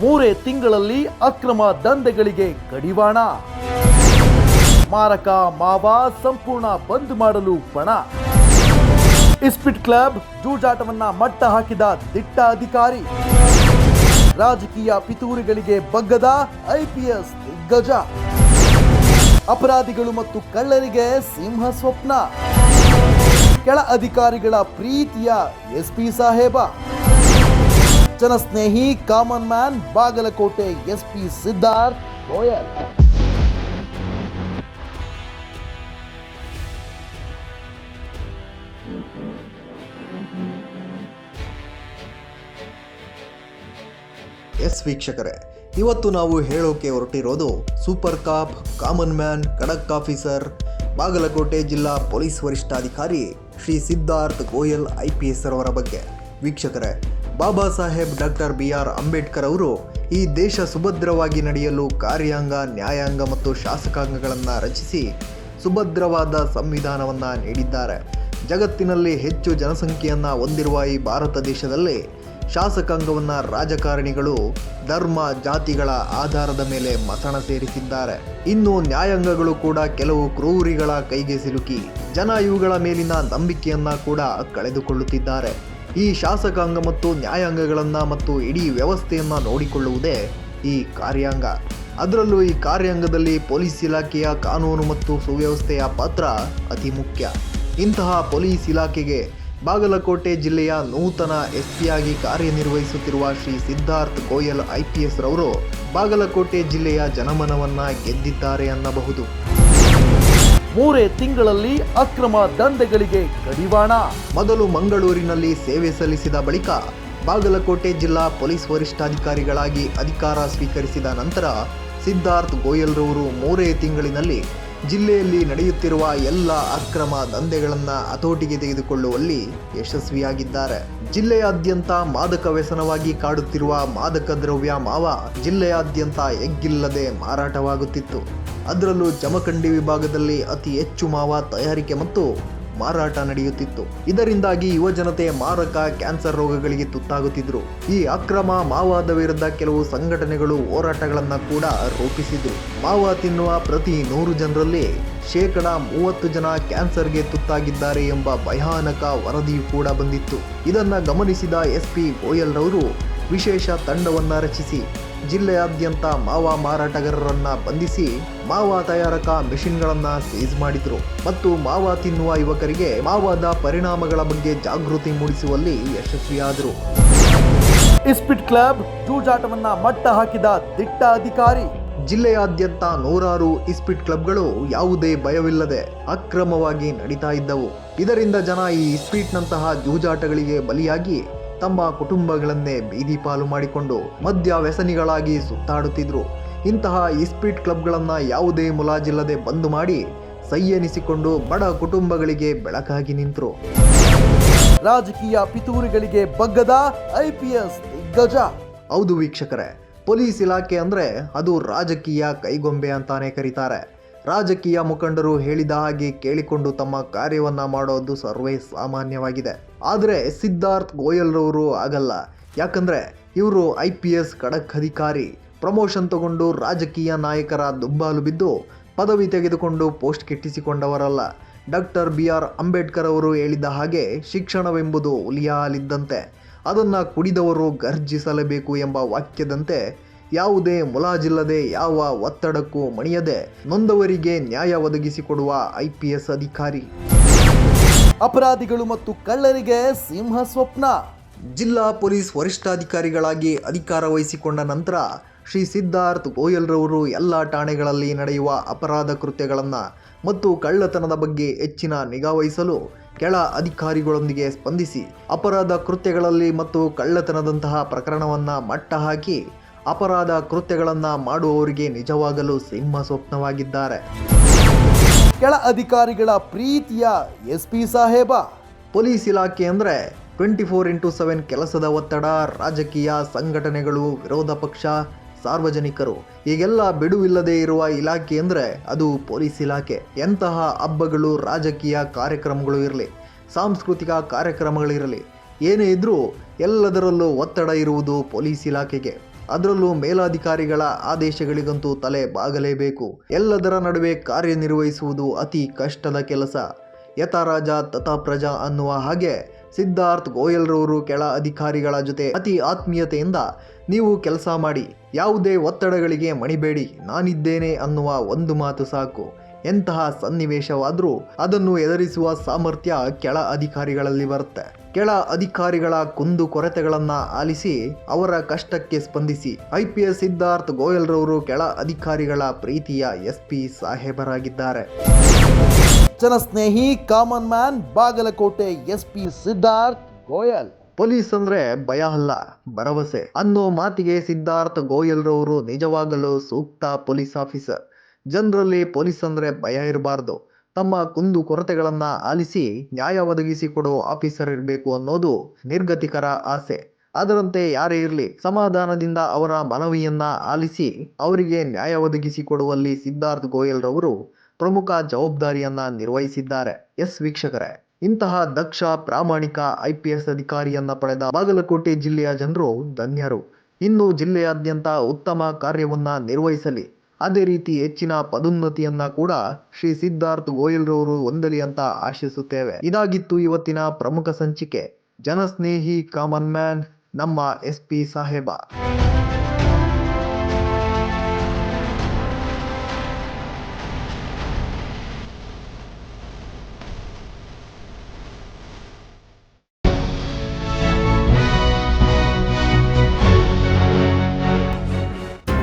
ಮೂರೇ ತಿಂಗಳಲ್ಲಿ ಅಕ್ರಮ ದಂಧೆಗಳಿಗೆ ಕಡಿವಾಣ. ಮಾರಕ ಮಾವ ಸಂಪೂರ್ಣ ಬಂದ್ ಮಾಡಲು ಪಣ. ಇಸ್ಪಿಟ್ ಕ್ಲಬ್ ಜೂಜಾಟವನ್ನ ಮಟ್ಟ ಹಾಕಿದ ದಿಟ್ಟ ಅಧಿಕಾರಿ ರಾಜಕೀಯ ಪಿತೂರಿಗಳಿಗೆ ಬಗ್ಗದ ಐಪಿಎಸ್ ದಿಗ್ಗಜ. ಅಪರಾಧಿಗಳು ಮತ್ತು ಕಳ್ಳರಿಗೆ ಸಿಂಹ ಸ್ವಪ್ನ. ಕೆಳ ಅಧಿಕಾರಿಗಳ ಪ್ರೀತಿಯ ಎಸ್ಪಿ ಸಾಹೇಬ. ಜನಸ್ನೇಹಿ common man Bagalkote SP Siddharth Goyal S ವೀಕ್ಷಕರೇ, ಇವತ್ತು ನಾವು ಹೇಳೋಕೆ ಹೊರಟಿರೋದು ಸೂಪರ್ ಕಾಪ್ ಕಾಮನ್ ಮ್ಯಾನ್, ಖಡಕ್ ಆಫೀಸರ್, ಬಾಗಲಕೋಟೆ ಜಿಲ್ಲಾ ಪೊಲೀಸ್ ವರಿಷ್ಠಾಧಿಕಾರಿ Shri Siddharth Goyal I P S ಅವರ ಬಗ್ಗೆ. ವೀಕ್ಷಕರೇ Baba Saheb doctor B R Ambedkar ಅವರು ಈ ದೇಶ ಸುಭದ್ರವಾಗಿ ನಡೆಯಲು ಕಾರ್ಯಾಂಗ, ನ್ಯಾಯಾಂಗ ಮತ್ತು ಶಾಸಕಾಂಗಗಳನ್ನು ರಚಿಸಿ ಸುಭದ್ರವಾದ ಸಂವಿಧಾನವನ್ನು ನೀಡಿದ್ದಾರೆ. ಜಗತ್ತಿನಲ್ಲಿ ಹೆಚ್ಚು ಜನಸಂಖ್ಯೆಯನ್ನು ಹೊಂದಿರುವ ಈ ಭಾರತ ದೇಶದಲ್ಲಿ ಶಾಸಕಾಂಗವನ್ನು ರಾಜಕಾರಣಿಗಳು, ಧರ್ಮ ಜಾತಿಗಳ ಆಧಾರದ ಮೇಲೆ ಮಸಣ ಸೇರಿಸಿದ್ದಾರೆ. ಇನ್ನು ನ್ಯಾಯಾಂಗಗಳು ಕೂಡ ಕೆಲವು ಕ್ರೂರಿಗಳ ಕೈಗೆ ಸಿಲುಕಿ ಜನ ಇವುಗಳ ಮೇಲಿನ ನಂಬಿಕೆಯನ್ನ ಕೂಡ ಕಳೆದುಕೊಳ್ಳುತ್ತಿದ್ದಾರೆ. ಈ ಶಾಸಕಾಂಗ ಮತ್ತು ನ್ಯಾಯಾಂಗಗಳನ್ನು ಮತ್ತು ಇಡೀ ವ್ಯವಸ್ಥೆಯನ್ನು ನೋಡಿಕೊಳ್ಳುವುದೇ ಈ ಕಾರ್ಯಾಂಗ. ಅದರಲ್ಲೂ ಈ ಕಾರ್ಯಾಂಗದಲ್ಲಿ ಪೊಲೀಸ್ ಇಲಾಖೆಯ ಕಾನೂನು ಮತ್ತು ಸುವ್ಯವಸ್ಥೆಯ ಪಾತ್ರ ಅತಿ ಮುಖ್ಯ. ಇಂತಹ ಪೊಲೀಸ್ ಇಲಾಖೆಗೆ ಬಾಗಲಕೋಟೆ ಜಿಲ್ಲೆಯ ನೂತನ ಎಸ್ ಪಿಯಾಗಿ ಕಾರ್ಯನಿರ್ವಹಿಸುತ್ತಿರುವ Shri Siddharth Goyal I P S ರವರು ಬಾಗಲಕೋಟೆ ಜಿಲ್ಲೆಯ ಜನಮನವನ್ನ ಗೆದ್ದಿದ್ದಾರೆ ಅನ್ನಬಹುದು. ಮೂರೇ ತಿಂಗಳಲ್ಲಿ ಅಕ್ರಮ ದಂಧೆಗಳಿಗೆ ಕಡಿವಾಣ. ಮೊದಲು ಮಂಗಳೂರಿನಲ್ಲಿ ಸೇವೆ ಸಲ್ಲಿಸಿದ ಬಳಿಕ ಬಾಗಲಕೋಟೆ ಜಿಲ್ಲಾ ಪೊಲೀಸ್ ವರಿಷ್ಠಾಧಿಕಾರಿಗಳಾಗಿ ಅಧಿಕಾರ ಸ್ವೀಕರಿಸಿದ ನಂತರ ಸಿದ್ಧಾರ್ಥ್ ಗೋಯಲ್ರವರು ಮೂರೇ ತಿಂಗಳಿನಲ್ಲಿ ಜಿಲ್ಲೆಯಲ್ಲಿ ನಡೆಯುತ್ತಿರುವ ಎಲ್ಲ ಅಕ್ರಮ ದಂಧೆಗಳನ್ನು ಹತೋಟಿಗೆ ತೆಗೆದುಕೊಳ್ಳುವಲ್ಲಿ ಯಶಸ್ವಿಯಾಗಿದ್ದಾರೆ. ಜಿಲ್ಲೆಯಾದ್ಯಂತ ಮಾದಕ ವ್ಯಸನವಾಗಿ ಕಾಡುತ್ತಿರುವ ಮಾದಕ ದ್ರವ್ಯ ಮಾವ ಜಿಲ್ಲೆಯಾದ್ಯಂತ ಎಗ್ಗಿಲ್ಲದೆ ಮಾರಾಟವಾಗುತ್ತಿತ್ತು. ಅದರಲ್ಲೂ ಜಮಖಂಡಿ ವಿಭಾಗದಲ್ಲಿ ಅತಿ ಹೆಚ್ಚು ಮಾವ ತಯಾರಿಕೆ ಮತ್ತು ಮಾರಾಟ ನಡೆಯುತ್ತಿತ್ತು. ಇದರಿಂದಾಗಿ ಯುವಜನತೆ ಮಾರಕ, ಕ್ಯಾನ್ಸರ್ ರೋಗಗಳಿಗೆ ತುತ್ತಾಗುತ್ತಿದ್ರು. ಈ ಅಕ್ರಮ ಮಾವಾದ ವಿರುದ್ಧ ಕೆಲವು ಸಂಘಟನೆಗಳು ಹೋರಾಟಗಳನ್ನು ಕೂಡ ರೂಪಿಸಿದ್ರು. ಮಾವ ತಿನ್ನುವ ಪ್ರತಿ ನೂರು ಜನರಲ್ಲಿ ಶೇಕಡ ಮೂವತ್ತು ಜನ ಕ್ಯಾನ್ಸರ್ಗೆ ತುತ್ತಾಗಿದ್ದಾರೆ ಎಂಬ ಭಯಾನಕ ವರದಿಯು ಕೂಡ ಬಂದಿತ್ತು. ಇದನ್ನು ಗಮನಿಸಿದ ಎಸ್ ಪಿ ಗೋಯಲ್ರವರು ವಿಶೇಷ ತಂಡವನ್ನು ರಚಿಸಿ. ಜಿಲ್ಲೆಯಾದ್ಯಂತ ಮಾವ ಮಾರಾಟಗಾರರನ್ನ ಬಂಧಿಸಿ ಮಾವ ತಯಾರಕ ಮೆಷಿನ್ಗಳನ್ನ ಸೀಸ್ ಮಾಡಿದ್ರು. ಮತ್ತು ಮಾವ ತಿನ್ನುವ ಯುವಕರಿಗೆ ಮಾವದ ಪರಿಣಾಮಗಳ ಬಗ್ಗೆ ಜಾಗೃತಿ ಮೂಡಿಸುವಲ್ಲಿ ಯಶಸ್ವಿಯಾದರು. ಇಸ್ಪಿಟ್ ಕ್ಲಬ್ ಜೂಜಾಟವನ್ನ ಮಟ್ಟ ಹಾಕಿದ ದಿಟ್ಟ ಅಧಿಕಾರಿ ಜಿಲ್ಲೆಯಾದ್ಯಂತ ನೂರಾರು ಇಸ್ಪಿಟ್ ಕ್ಲಬ್ಗಳು ಯಾವುದೇ ಭಯವಿಲ್ಲದೆ ಅಕ್ರಮವಾಗಿ ನಡೀತಾ ಇದ್ದವು. ಇದರಿಂದ ಜನ ಈ ಇಸ್ಪೀಟ್ನಂತಹ ಜೂಜಾಟಗಳಿಗೆ ಬಲಿಯಾಗಿ ತಮ್ಮ ಕುಟುಂಬಗಳನ್ನೇ ಬೀದಿ ಪಾಲು ಮಾಡಿಕೊಂಡು ಮದ್ಯ ವ್ಯಸನಿಗಳಾಗಿ ಸುತ್ತಾಡುತ್ತಿದ್ರು. ಇಂತಹ ಇಸ್ಪೀಟ್ ಕ್ಲಬ್ಗಳನ್ನು ಯಾವುದೇ ಮುಲಾಜಿಲ್ಲದೆ ಬಂದು ಮಾಡಿ ಸೈಯನಿಸಿಕೊಂಡು ಬಡ ಕುಟುಂಬಗಳಿಗೆ ಬೆಳಕಾಗಿ ನಿಂತರು. ರಾಜಕೀಯ ಪಿತೂರಿಗಳಿಗೆ ಬಗ್ಗದ ಐ ಪಿ ಎಸ್ ದಿಗ್ಗಜ. ಹೌದು ವೀಕ್ಷಕರೇ ಪೊಲೀಸ್ ಇಲಾಖೆ ಅಂದರೆ ಅದು ರಾಜಕೀಯ ಕೈಗೊಂಬೆ ಅಂತಾನೆ ಕರೀತಾರೆ. ರಾಜಕೀಯ ಮುಖಂಡರು ಹೇಳಿದ ಹಾಗೆ ಕೇಳಿಕೊಂಡು ತಮ್ಮ ಕಾರ್ಯವನ್ನ ಮಾಡೋದು ಸರ್ವೇ ಸಾಮಾನ್ಯವಾಗಿದೆ. ಆದರೆ ಸಿದ್ಧಾರ್ಥ್ ಗೋಯಲ್ ರವರು ಆಗಲ್ಲ. ಯಾಕಂದ್ರೆ ಇವರು ಐ ಪಿ ಎಸ್ ಖಡಕ್ ಅಧಿಕಾರಿ. ಪ್ರಮೋಷನ್ ತಗೊಂಡು ರಾಜಕೀಯ ನಾಯಕರ ದುಬ್ಬಾಲು ಬಿದ್ದು ಪದವಿ ತೆಗೆದುಕೊಂಡು ಪೋಸ್ಟ್ ಕೆಟ್ಟಿಸಿಕೊಂಡವರಲ್ಲ. ಡಾಕ್ಟರ್ ಬಿ ಆರ್ ಅಂಬೇಡ್ಕರ್ ಅವರು ಹೇಳಿದ ಹಾಗೆ ಶಿಕ್ಷಣವೆಂಬುದು ಉಲಿಯಾಲಿದ್ದಂತೆ ಅದನ್ನು ಕುಡಿದವರು ಗರ್ಜಿಸಲೇಬೇಕು ಎಂಬ ವಾಕ್ಯದಂತೆ ಯಾವುದೇ ಮುಲಾಜಿಲ್ಲದೆ ಯಾವ ಒತ್ತಡಕ್ಕೂ ಮಣಿಯದೆ ನೊಂದವರಿಗೆ ನ್ಯಾಯ ಒದಗಿಸಿಕೊಡುವ ಐಪಿಎಸ್ ಪಿ ಎಸ್ ಅಧಿಕಾರಿ. ಅಪರಾಧಿಗಳು ಮತ್ತು ಕಳ್ಳರಿಗೆ ಸಿಂಹ ಸ್ವಪ್ನ. ಜಿಲ್ಲಾ ಪೊಲೀಸ್ ವರಿಷ್ಠಾಧಿಕಾರಿಗಳಾಗಿ ಅಧಿಕಾರ ವಹಿಸಿಕೊಂಡ ನಂತರ ಶ್ರೀ ಸಿದ್ಧಾರ್ಥ್ ಗೋಯಲ್ರವರು ಎಲ್ಲ ಠಾಣೆಗಳಲ್ಲಿ ನಡೆಯುವ ಅಪರಾಧ ಕೃತ್ಯಗಳನ್ನು ಮತ್ತು ಕಳ್ಳತನದ ಬಗ್ಗೆ ಹೆಚ್ಚಿನ ನಿಗಾ ವಹಿಸಲು ಕೆಳ ಅಧಿಕಾರಿಗಳೊಂದಿಗೆ ಸ್ಪಂದಿಸಿ ಅಪರಾಧ ಕೃತ್ಯಗಳಲ್ಲಿ ಮತ್ತು ಕಳ್ಳತನದಂತಹ ಪ್ರಕರಣವನ್ನು ಮಟ್ಟ ಹಾಕಿ ಅಪರಾಧ ಕೃತ್ಯಗಳನ್ನು ಮಾಡುವವರಿಗೆ ನಿಜವಾಗಲು ಸಿಂಹ ಸ್ವಪ್ನವಾಗಿದ್ದಾರೆ. ಕೆಳ ಅಧಿಕಾರಿಗಳ ಪ್ರೀತಿಯ ಎಸ್ ಪಿ ಸಾಹೇಬ. ಪೊಲೀಸ್ ಇಲಾಖೆ ಅಂದರೆ ಟ್ವೆಂಟಿ ಫೋರ್ ಇಂಟು ಸೆವೆನ್ ಕೆಲಸದ ಒತ್ತಡ, ರಾಜಕೀಯ ಸಂಘಟನೆಗಳು, ವಿರೋಧ ಪಕ್ಷ, ಸಾರ್ವಜನಿಕರು. ಈಗೆಲ್ಲ ಬಿಡುವಿಲ್ಲದೆ ಇರುವ ಇಲಾಖೆ ಅಂದರೆ ಅದು ಪೊಲೀಸ್ ಇಲಾಖೆ. ಎಂತಹ ಹಬ್ಬಗಳು, ರಾಜಕೀಯ ಕಾರ್ಯಕ್ರಮಗಳು ಇರಲಿ, ಸಾಂಸ್ಕೃತಿಕ ಕಾರ್ಯಕ್ರಮಗಳಿರಲಿ, ಏನೇ ಇದ್ರೂ ಎಲ್ಲದರಲ್ಲೂ ಒತ್ತಡ ಇರುವುದು ಪೊಲೀಸ್ ಇಲಾಖೆಗೆ. ಅದರಲ್ಲೂ ಮೇಲಾಧಿಕಾರಿಗಳ ಆದೇಶಗಳಿಗಂತೂ ತಲೆ ಬಾಗಲೇಬೇಕು. ಎಲ್ಲದರ ನಡುವೆ ಕಾರ್ಯನಿರ್ವಹಿಸುವುದು ಅತಿ ಕಷ್ಟದ ಕೆಲಸ. ಯಥಾ ರಾಜ ತಥಾ ಪ್ರಜಾ ಅನ್ನುವ ಹಾಗೆ ಸಿದ್ಧಾರ್ಥ್ ಗೋಯಲ್ರವರು ಕೆಳ ಅಧಿಕಾರಿಗಳ ಜೊತೆ ಅತಿ ಆತ್ಮೀಯತೆಯಿಂದ, ನೀವು ಕೆಲಸ ಮಾಡಿ, ಯಾವುದೇ ಒತ್ತಡಗಳಿಗೆ ಮಣಿಬೇಡಿ, ನಾನಿದ್ದೇನೆ ಅನ್ನುವ ಒಂದು ಮಾತು ಸಾಕು. ಎಂತಹ ಸನ್ನಿವೇಶವಾದರೂ ಅದನ್ನು ಎದುರಿಸುವ ಸಾಮರ್ಥ್ಯ ಕೆಳ ಅಧಿಕಾರಿಗಳಲ್ಲಿ ಬರುತ್ತೆ. ಕೆಳ ಅಧಿಕಾರಿಗಳ ಕುಂದು ಕೊರತೆಗಳನ್ನ ಆಲಿಸಿ ಅವರ ಕಷ್ಟಕ್ಕೆ ಸ್ಪಂದಿಸಿ ಐ ಪಿ ಎಸ್ ಸಿದ್ಧಾರ್ಥ್ ಗೋಯಲ್ರವರು ಕೆಳ ಅಧಿಕಾರಿಗಳ ಪ್ರೀತಿಯ ಎಸ್ ಪಿ ಸಾಹೇಬರಾಗಿದ್ದಾರೆ. ಜನಸ್ನೇಹಿ common man Bagalkote S P Siddharth Goyal. Police ಅಂದ್ರೆ ಭಯ ಅಲ್ಲ ಭರವಸೆ. ಅನ್ನೋ ಮಾತಿಗೆ ಸಿದ್ಧಾರ್ಥ್ ಗೋಯಲ್ರವರು ನಿಜವಾಗಲು ಸೂಕ್ತ ಪೊಲೀಸ್ ಆಫೀಸರ್. ಜನರಲ್ಲಿ ಪೊಲೀಸ್ ಅಂದ್ರೆ ಭಯ ಇರಬಾರ್ದು. ತಮ್ಮ ಕುಂದು ಕೊರತೆಗಳನ್ನು ಆಲಿಸಿ ನ್ಯಾಯ ಒದಗಿಸಿಕೊಡೋ ಆಫೀಸರ್ ಇರಬೇಕು ಅನ್ನೋದು ನಿರ್ಗತಿಕರ ಆಸೆ. ಅದರಂತೆ ಯಾರೇ ಇರಲಿ, ಸಮಾಧಾನದಿಂದ ಅವರ ಮನವಿಯನ್ನ ಆಲಿಸಿ ಅವರಿಗೆ ನ್ಯಾಯ ಒದಗಿಸಿಕೊಡುವಲ್ಲಿ ಸಿದ್ಧಾರ್ಥ್ ಗೋಯಲ್ರವರು ಪ್ರಮುಖ ಜವಾಬ್ದಾರಿಯನ್ನ ನಿರ್ವಹಿಸಿದ್ದಾರೆ. ಎಸ್ ವೀಕ್ಷಕರೇ, ಇಂತಹ ದಕ್ಷ, ಪ್ರಾಮಾಣಿಕ ಐ ಪಿ ಎಸ್ ಅಧಿಕಾರಿಯನ್ನ ಪಡೆದ ಬಾಗಲಕೋಟೆ ಜಿಲ್ಲೆಯ ಜನರು ಧನ್ಯರು. ಇನ್ನು ಜಿಲ್ಲೆಯಾದ್ಯಂತ ಉತ್ತಮ ಕಾರ್ಯವನ್ನ ನಿರ್ವಹಿಸಲಿ. ಅದೇ ರೀತಿ ಹೆಚ್ಚಿನ ಪದೋನ್ನತಿಯನ್ನ ಕೂಡ ಶ್ರೀ ಸಿದ್ಧಾರ್ಥ್ ಗೋಯಲ್ರವರು ಹೊಂದಲಿ ಅಂತ ಆಶಿಸುತ್ತೇವೆ. ಇದಾಗಿತ್ತು ಇವತ್ತಿನ ಪ್ರಮುಖ ಸಂಚಿಕೆ. ಜನಸ್ನೇಹಿ ಕಾಮನ್ ಮ್ಯಾನ್, ನಮ್ಮ ಎಸ್ ಪಿ ಸಾಹೇಬ.